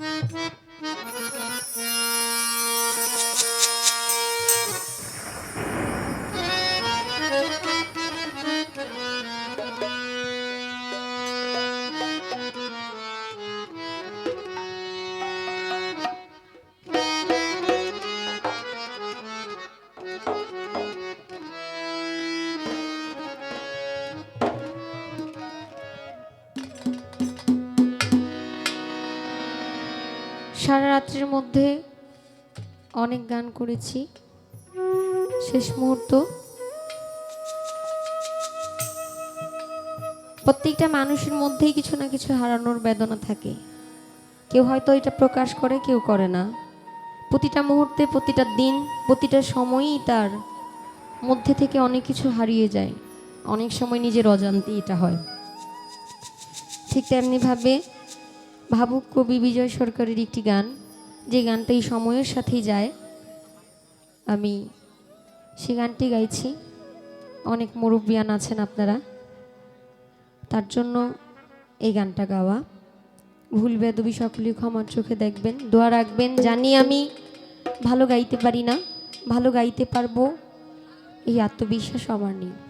Thank you. সারা রাত্রির মধ্যে অনেক গান করেছি। শেষ মুহূর্ত। প্রত্যেকটা মানুষের মধ্যেই কিছু না কিছু হারানোর বেদনা থাকে। কেউ হয়তো এটা প্রকাশ করে, কেউ করে না। প্রতিটা মুহূর্তে, প্রতিটা দিন, প্রতিটা সময়ই তার মধ্যে থেকে অনেক কিছু হারিয়ে যায়। অনেক সময় নিজের অজান্তে এটা হয়। ঠিক তেমনিভাবে ভাবুক কবি বিজয় সরকারের একটি গান। যে গানটা এই সময়ের সাথেই যায়। আমি সে গানটি গাইছি। অনেক মুরব্বিয়ান আছেন আপনারা। তার জন্য এই গানটা গাওয়া। ভুল বেদবি সকলেই ক্ষমার চোখে দেখবেন। দোয়া রাখবেন। জানি আমি ভালো গাইতে পারি না। ভালো গাইতে পারব। এই আত্মবিশ্বাস আমার নেই।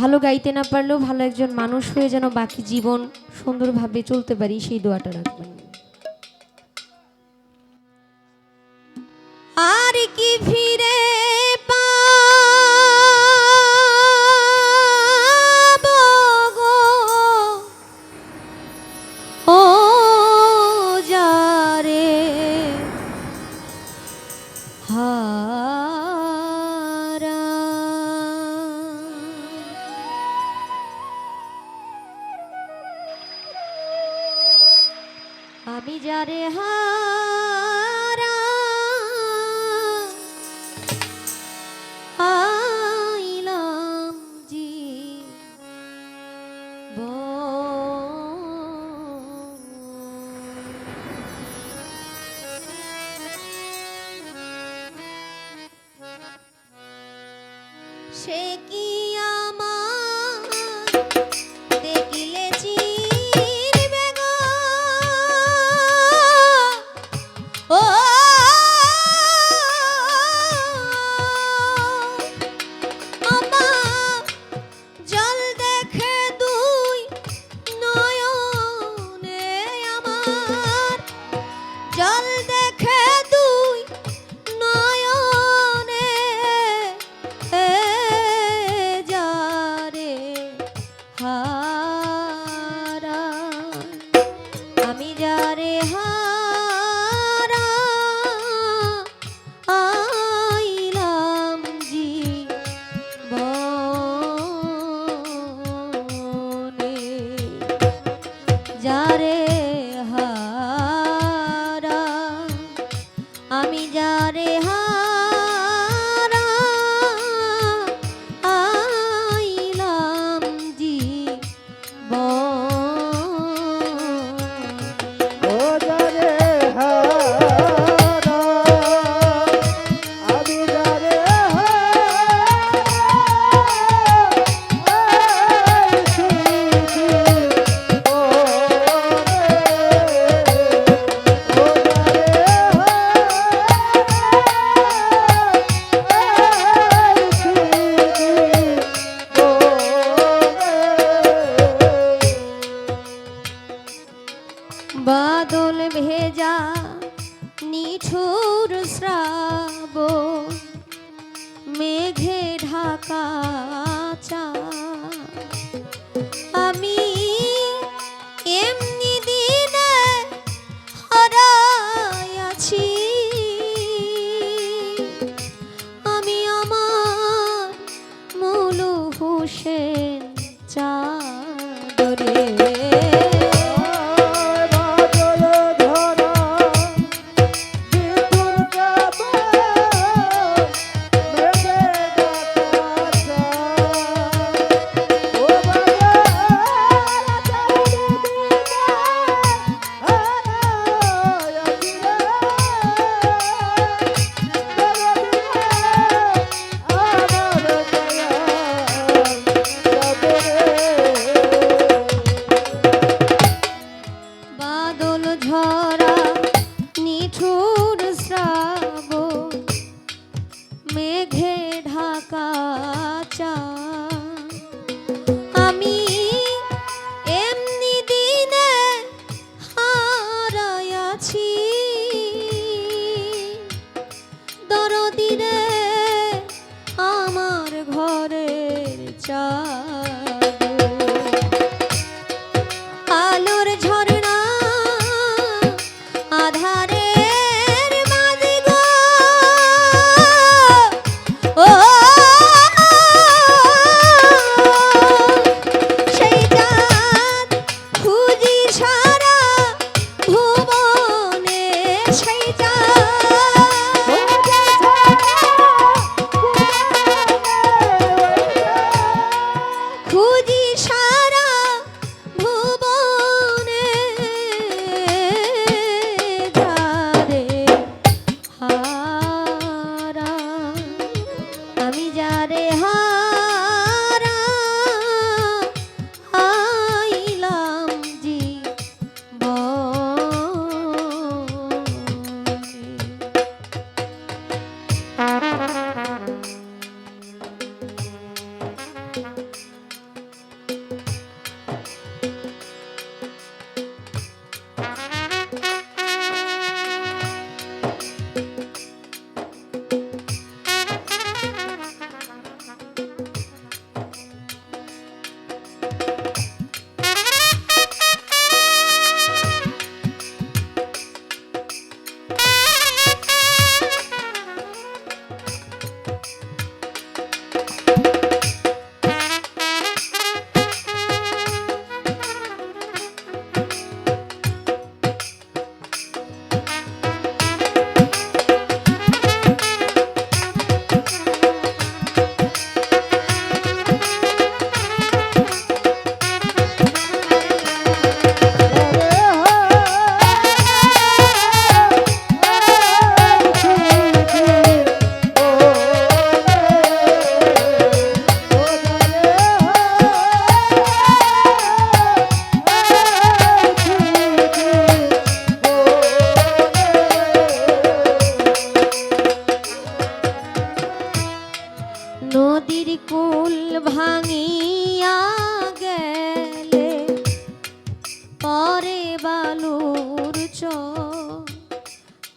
ভালো গাইতে না পারলেও ভালো একজন মানুষ হয়ে যেন বাকি জীবন সুন্দরভাবে চলতে পারি, সেই দোয়াটা রাখবেন।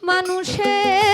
মানুষের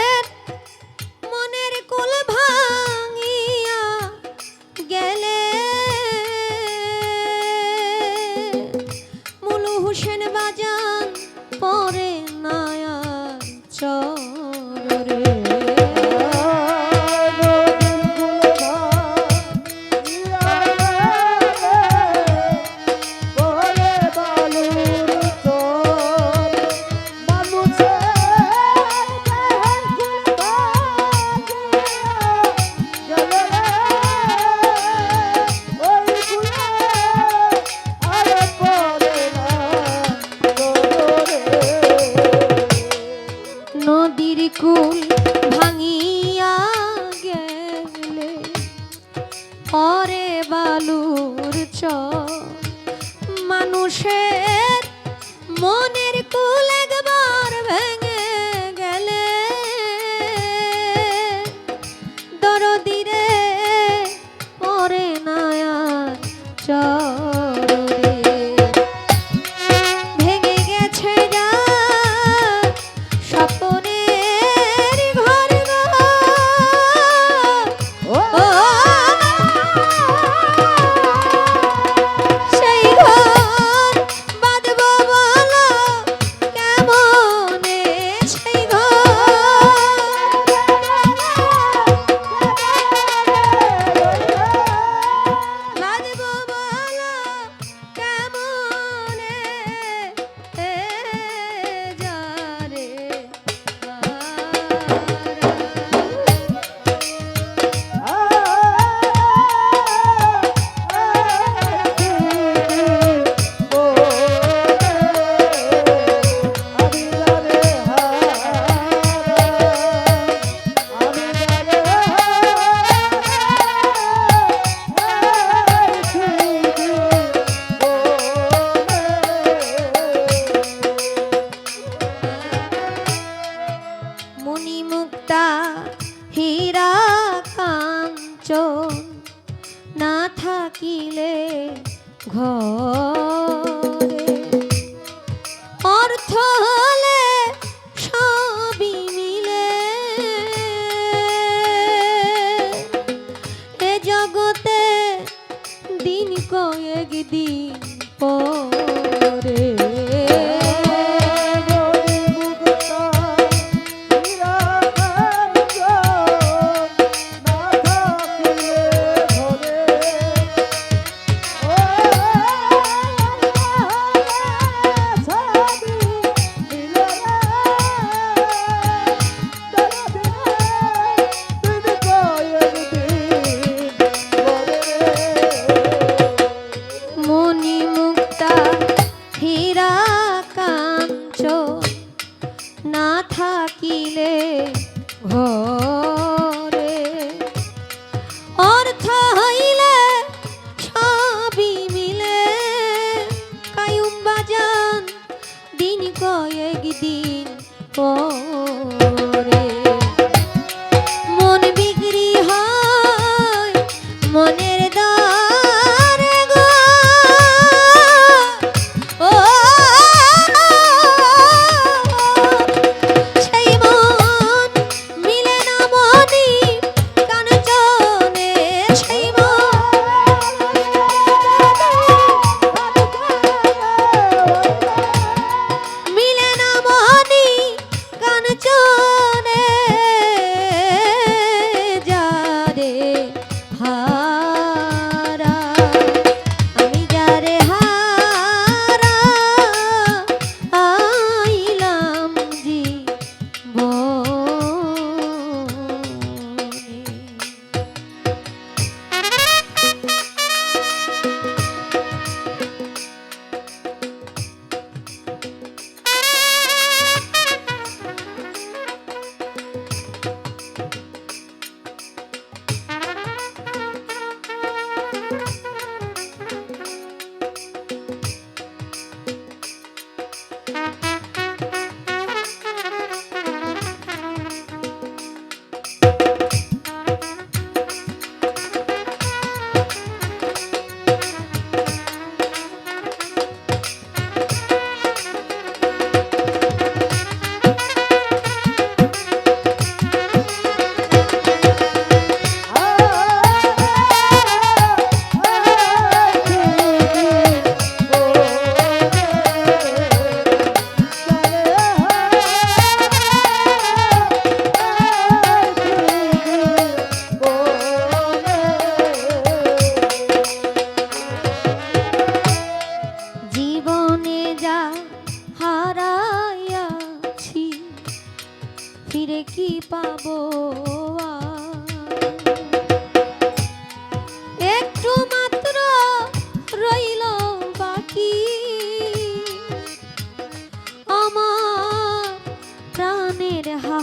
দিন পরে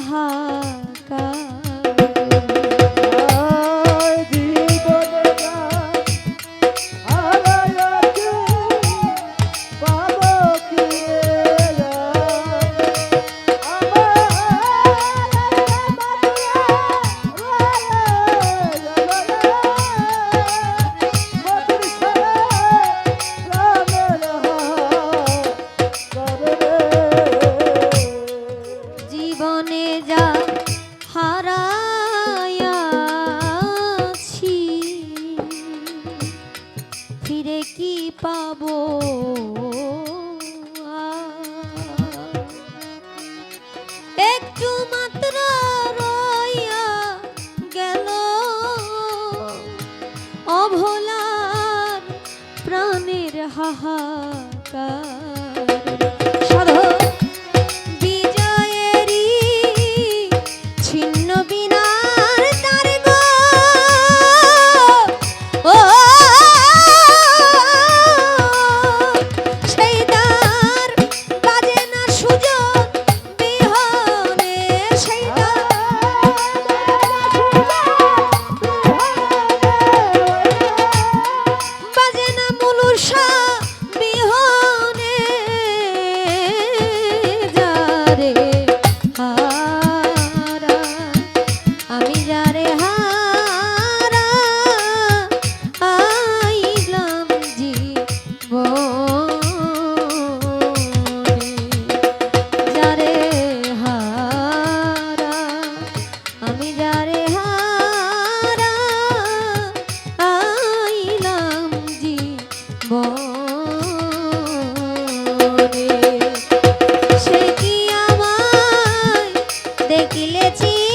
প্রাণের का দিলেছি